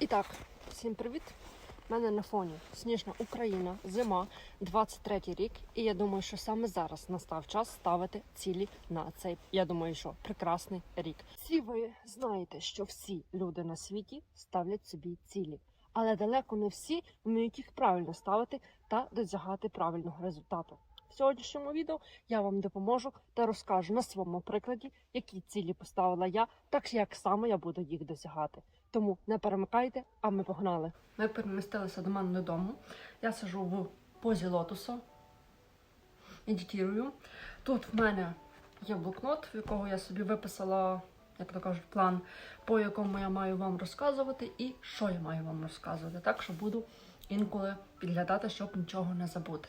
І так, всім привіт! У мене на фоні сніжна Україна, зима, 23 рік. І я думаю, що саме зараз настав час ставити цілі на цей, я думаю, що прекрасний рік. Всі ви знаєте, що всі люди на світі ставлять собі цілі, але далеко не всі вміють їх правильно ставити та досягати правильного результату. В сьогоднішньому відео я вам допоможу та розкажу на своєму прикладі, які цілі поставила я, так як саме я буду їх досягати. Тому не перемикайте, а ми погнали. Ми перемістилися до мене додому. Я сижу в позі лотосу, медитирую. Тут в мене є блокнот, в якого я собі виписала, як то кажуть, план, по якому я маю вам розказувати, і що я маю вам розказувати. Так що буду інколи підглядати, щоб нічого не забути.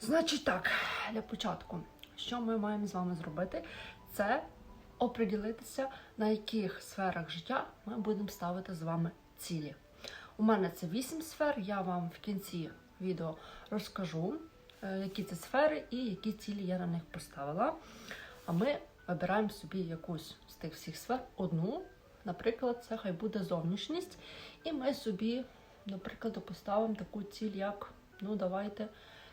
Значить так, для початку, що ми маємо з вами зробити, це оприділитися, на яких сферах життя ми будемо ставити з вами цілі. У мене це 8 сфер, я вам в кінці відео розкажу, е, які це сфери і які цілі я на них поставила. А ми вибираємо собі якусь з тих всіх сфер одну. Наприклад, це хай буде зовнішність. І ми собі, наприклад, поставимо таку ціль, як ну, давайте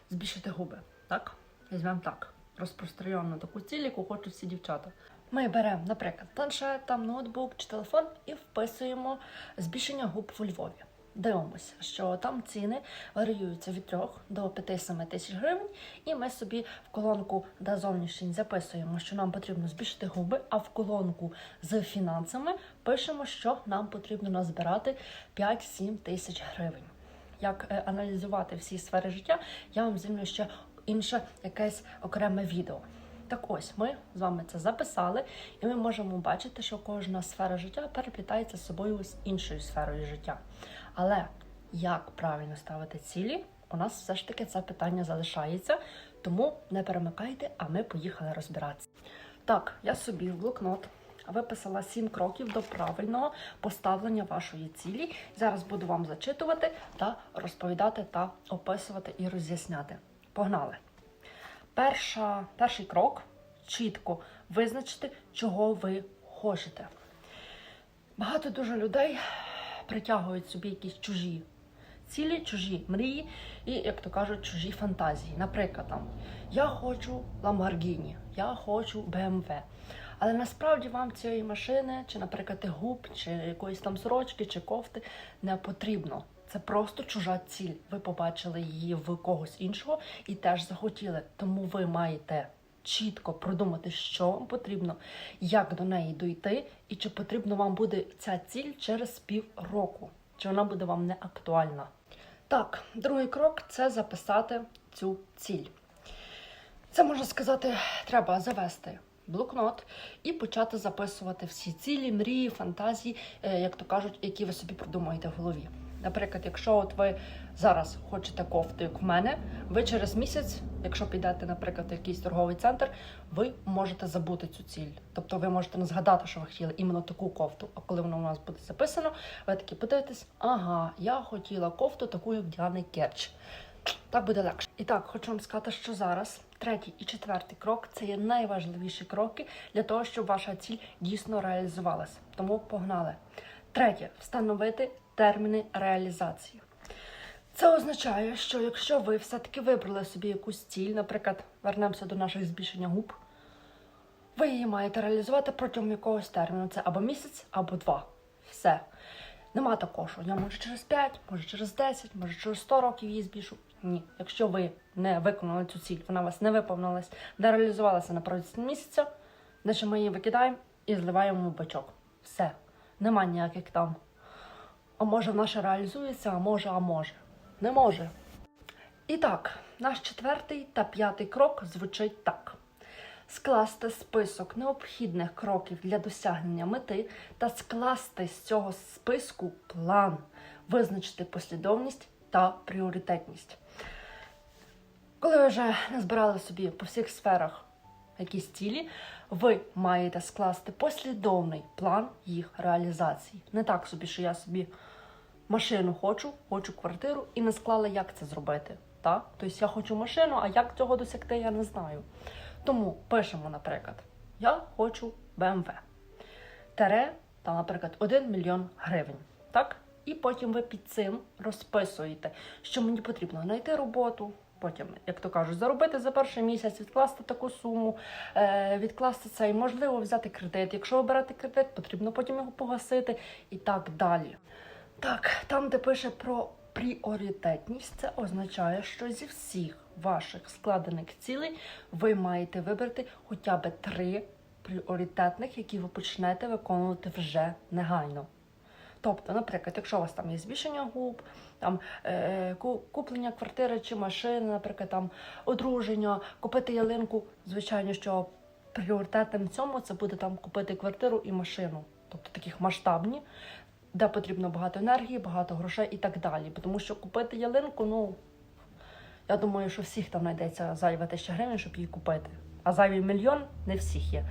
збільшити губи. Так? Візьмемо так. Розпространено таку ціль, яку хочуть всі дівчата. Ми беремо, наприклад, планшет, там, ноутбук чи телефон і вписуємо збільшення губ у Львові. Дивимося, що там ціни варіюються від 3 до 5-7 тисяч гривень, і ми собі в колонку «Да зовнішній» записуємо, що нам потрібно збільшити губи, а в колонку з фінансами пишемо, що нам потрібно назбирати 5-7 тисяч гривень. Як е, аналізувати всі сфери життя, я вам знімлю ще інше якесь окреме відео. Так ось ми з вами це записали, і ми можемо бачити, що кожна сфера життя переплітається з собою з іншою сферою життя. Але як правильно ставити цілі, у нас все ж таки це питання залишається, тому не перемикайте, а ми поїхали розбиратися. Так, я собі в блокнот виписала 7 кроків до правильного поставлення вашої цілі. Зараз буду вам зачитувати та розповідати та описувати і роз'ясняти. Погнали! Перша, перший крок чітко визначити, чого ви хочете. Багато дуже людей притягують собі якісь чужі цілі, чужі мрії і, як то кажуть, чужі фантазії. Наприклад, там я хочу Lamborghini, я хочу BMW. Але насправді вам цієї машини, чи, наприклад, губ, чи якоїсь там сорочки, чи кофти не потрібно. Це просто чужа ціль. Ви побачили її в когось іншого і теж захотіли. Тому ви маєте чітко продумати, що вам потрібно, як до неї дойти, і чи потрібно вам буде ця ціль через півроку, чи вона буде вам не актуальна. Так, другий крок це записати цю ціль. Це можна сказати, треба завести блокнот і почати записувати всі цілі, мрії, фантазії, е, як то кажуть, які ви собі продумаєте в голові. Наприклад, якщо от ви зараз хочете кофту, як в мене, ви через місяць, якщо підете, наприклад, в якийсь торговий центр, ви можете забути цю ціль. Тобто ви можете не згадати, що ви хотіли іменно таку кофту. А коли воно у нас буде записано, ви такі подивитесь, ага, я хотіла кофту, таку як Діани Керч. Так буде легше. І так, хочу вам сказати, що зараз третій і четвертий крок це є найважливіші кроки для того, щоб ваша ціль дійсно реалізувалася. Тому погнали. Третє встановити терміни реалізації. Це означає, що якщо ви все-таки вибрали собі якусь ціль, наприклад, вернемося до наших збільшення губ, ви її маєте реалізувати протягом якогось терміну. Це або місяць, або два. Все. Нема такого, що я може через 5, може через 10, може через 100 років її збільшу. Ні. Якщо ви не виконали цю ціль, вона у вас не виповнилась, не реалізувалася на протязі місяця, значить ми її викидаємо і зливаємо в бачок. Все. Нема ніяких там. А може ще реалізується, а може, а може. Не може. І так, наш четвертий та п'ятий крок звучить так: скласти список необхідних кроків для досягнення мети та скласти з цього списку план, визначити послідовність та пріоритетність. Коли ви вже назбирали собі по всіх сферах якісь цілі, ви маєте скласти послідовний план їх реалізації. Не так собі, що я собі машину хочу, хочу квартиру і не склала, як це зробити. Так? Тобто я хочу машину, а як цього досягти, я не знаю. Тому пишемо, наприклад, я хочу BMW. Тере, там, наприклад, 1 мільйон гривень. так? І потім ви під цим розписуєте, що мені потрібно знайти роботу. Потім, як то кажуть, заробити за перший місяць, відкласти таку суму, е, відкласти це і можливо взяти кредит. Якщо берете кредит, потрібно потім його погасити і так далі. Так, там, де пише про пріоритетність, це означає, що зі всіх ваших складених цілей ви маєте вибрати хоча б три пріоритетних, які ви почнете виконувати вже негайно. Тобто, наприклад, якщо у вас там є збільшення губ, там е, куплення квартири чи машини, наприклад, там одруження, купити ялинку, звичайно, що пріоритетом цьому це буде там купити квартиру і машину, тобто таких масштабні, де потрібно багато енергії, багато грошей і так далі. Тому що купити ялинку, ну я думаю, що всіх там знайдеться зайва тисяча гривень, щоб її купити. А зайвий мільйон не всіх є.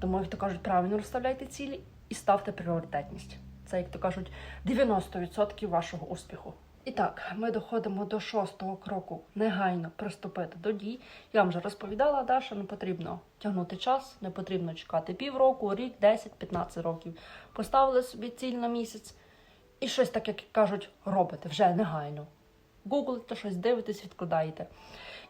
Тому, як то кажуть, правильно розставляйте цілі і ставте пріоритетність. Це, як то кажуть, 90% вашого успіху. І так, ми доходимо до шостого кроку. Негайно приступити до дій. Я вам вже розповідала, да, що не потрібно тягнути час, не потрібно чекати півроку, рік, 10-15 років. Поставили собі ціль на місяць і щось так, як кажуть, робите вже негайно. Гуглите щось, дивитесь, відкладаєте.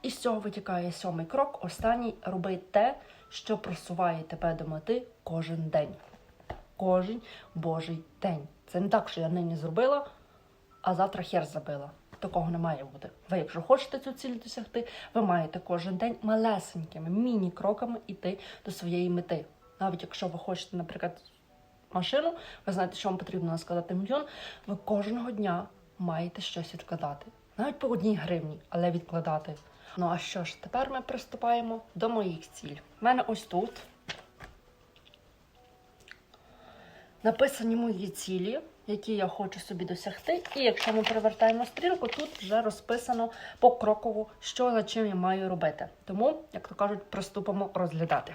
І з цього витікає сьомий крок. Останній робить те, що просуває тебе до мети кожен день. Кожен божий день. Це не так, що я нині зробила, а завтра хер забила. Такого не має бути. Ви, якщо хочете цю ціль досягти, ви маєте кожен день малесенькими міні-кроками йти до своєї мети. Навіть якщо ви хочете, наприклад, машину, ви знаєте, що вам потрібно складати мільйон, ви кожного дня маєте щось відкладати. Навіть по одній гривні, але відкладати. Ну а що ж, тепер ми приступаємо до моїх ціль. У мене ось тут написані мої цілі, які я хочу собі досягти. І якщо ми перевертаємо стрілку, тут вже розписано покроково, що за чим я маю робити. Тому, як то кажуть, приступимо розглядати.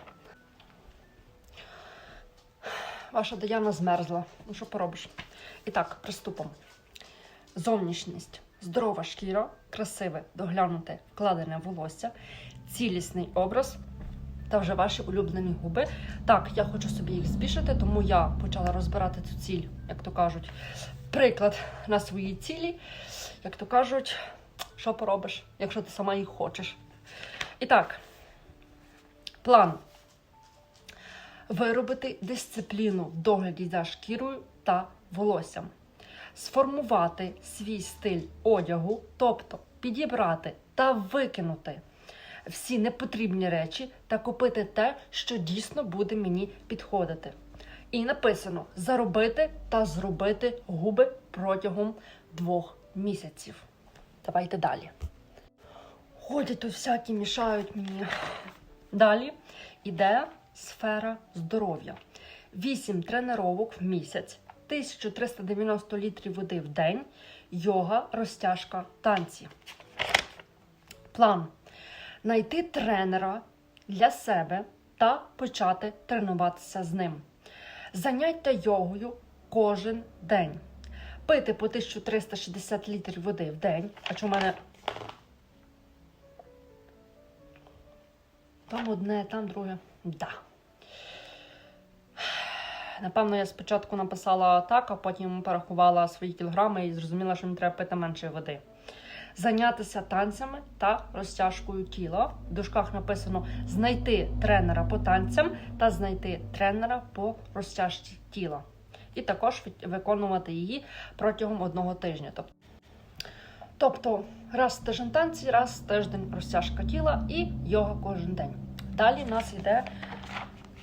Ваша Даяна змерзла. Ну що поробиш? І так, приступимо. Зовнішність, здорова шкіра, красиве, доглянуте, вкладене волосся, цілісний образ та вже ваші улюблені губи. Так, я хочу собі їх збільшити, тому я почала розбирати цю ціль, як то кажуть, приклад на свої цілі. Як то кажуть, що поробиш, якщо ти сама їх хочеш. І так, план. Виробити дисципліну в догляді за шкірою та волоссям сформувати свій стиль одягу, тобто підібрати та викинути всі непотрібні речі та купити те, що дійсно буде мені підходити. І написано заробити та зробити губи протягом двох місяців. Давайте далі. Ходять тут всякі мішають мені. Далі іде сфера здоров'я. 8 тренировок в місяць, 1390 літрів води в день, йога, розтяжка, танці. План: знайти тренера для себе та почати тренуватися з ним. Заняття йогою кожен день. Пити по 1360 літрів води в день. А чи в мене там одне, там друге. Да. Напевно, я спочатку написала так, а потім порахувала свої кілограми і зрозуміла, що мені треба пити менше води. Зайнятися танцями та розтяжкою тіла. В дужках написано знайти тренера по танцям та знайти тренера по розтяжці тіла. І також виконувати її протягом одного тижня. Тобто, раз в тиждень танці, раз в тиждень розтяжка тіла і йога кожен день. Далі в нас йде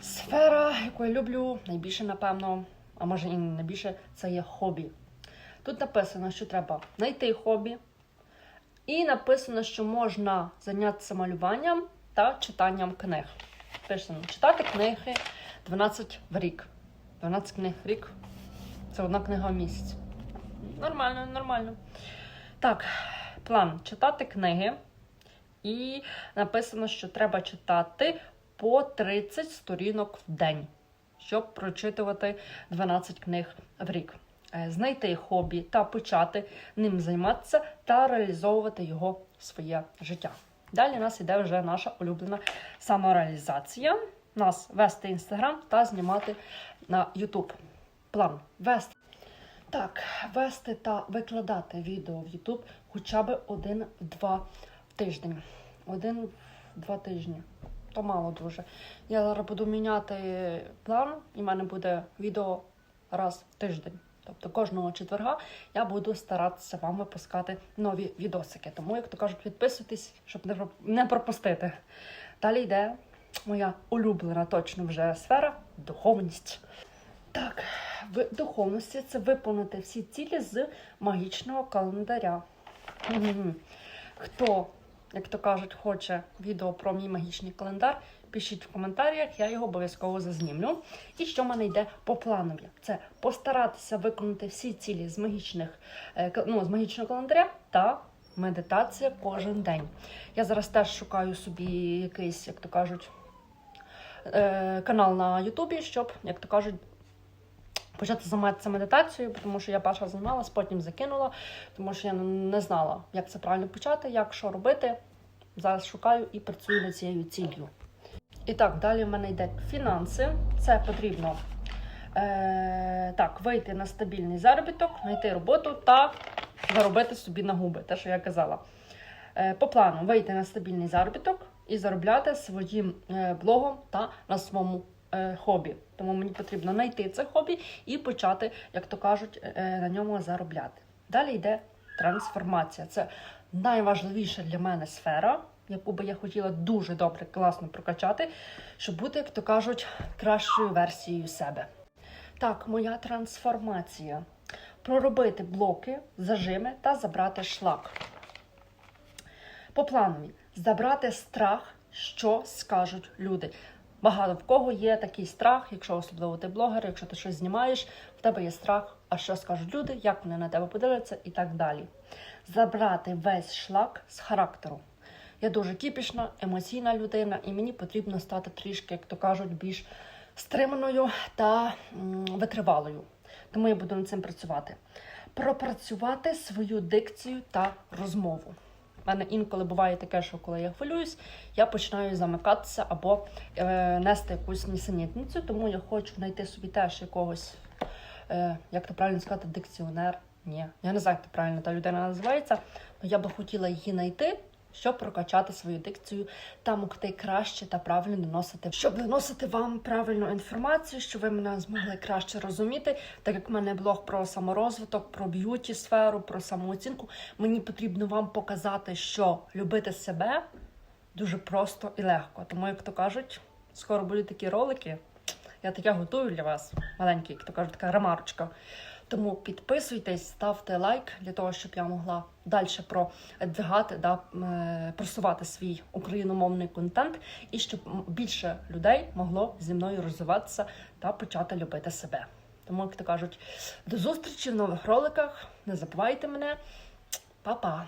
Сфера, яку я люблю найбільше, напевно, а може і не найбільше, це є хобі. Тут написано, що треба знайти хобі, і написано, що можна зайнятися малюванням та читанням книг. Пишемо, читати книги 12 в рік. 12 книг в рік це одна книга в місяць. Нормально, нормально. Так, план читати книги. І написано, що треба читати по 30 сторінок в день, щоб прочитувати 12 книг в рік. Е, Знайти хобі та почати ним займатися та реалізовувати його в своє життя. Далі у нас іде вже наша улюблена самореалізація. Нас вести інстаграм та знімати на YouTube. План вести. Так, вести та викладати відео в YouTube хоча б один-два тиждень. Один-два тижні. То мало дуже. Я зараз буду міняти план, і в мене буде відео раз в тиждень. Тобто кожного четверга я буду старатися вам випускати нові відосики. Тому, як то кажуть, підписуйтесь, щоб не, пропустити. Далі йде моя улюблена точно вже сфера духовність. Так, в духовності це виконати всі цілі з магічного календаря. Хто, як то кажуть, хоче відео про мій магічний календар, пишіть в коментарях, я його обов'язково зазнімлю. І що в мене йде по планові? Це постаратися виконати всі цілі з магічних, е, ну, з магічного календаря та медитація кожен день. Я зараз теж шукаю собі якийсь, як то кажуть, е, канал на Ютубі, щоб, як то кажуть, почати займатися медитацією, тому що я перша займалась, потім закинула, тому що я не знала, як це правильно почати, як що робити. Зараз шукаю і працюю над цією ціллю. І так, далі в мене йде фінанси. Це потрібно е, так, вийти на стабільний заробіток, знайти роботу та заробити собі на губи, те, що я казала. Е, по плану вийти на стабільний заробіток і заробляти своїм е, блогом та на своєму хобі. Тому мені потрібно знайти це хобі і почати, як то кажуть, е, на ньому заробляти. Далі йде трансформація. Це найважливіша для мене сфера, яку би я хотіла дуже добре, класно прокачати, щоб бути, як то кажуть, кращою версією себе. Так, моя трансформація. Проробити блоки, зажими та забрати шлак. По планові забрати страх, що скажуть люди. Багато в кого є такий страх, якщо особливо ти блогер, якщо ти щось знімаєш, в тебе є страх, а що скажуть люди, як вони на тебе подивляться і так далі. Забрати весь шлак з характеру. Я дуже кіпішна, емоційна людина, і мені потрібно стати трішки, як то кажуть, більш стриманою та витривалою. Тому я буду над цим працювати. Пропрацювати свою дикцію та розмову. У мене інколи буває таке, що коли я хвилююсь, я починаю замикатися або е, нести якусь нісенітницю, тому я хочу знайти собі теж якогось, е, як то правильно сказати, дикціонер. Ні, я не знаю, як це правильно та людина називається, але я би хотіла її знайти, щоб прокачати свою дикцію та могти краще та правильно доносити, щоб доносити вам правильну інформацію, щоб ви мене змогли краще розуміти. Так як в мене блог про саморозвиток, про б'юті сферу, про самооцінку, мені потрібно вам показати, що любити себе дуже просто і легко. Тому, як то кажуть, скоро будуть такі ролики. Я таке готую для вас, маленький, як то кажуть, така ремарочка. Тому підписуйтесь, ставте лайк для того, щоб я могла далі продвигати, да, е, просувати свій україномовний контент, і щоб більше людей могло зі мною розвиватися та почати любити себе. Тому, як то кажуть, до зустрічі в нових роликах. Не забувайте мене. Па-па!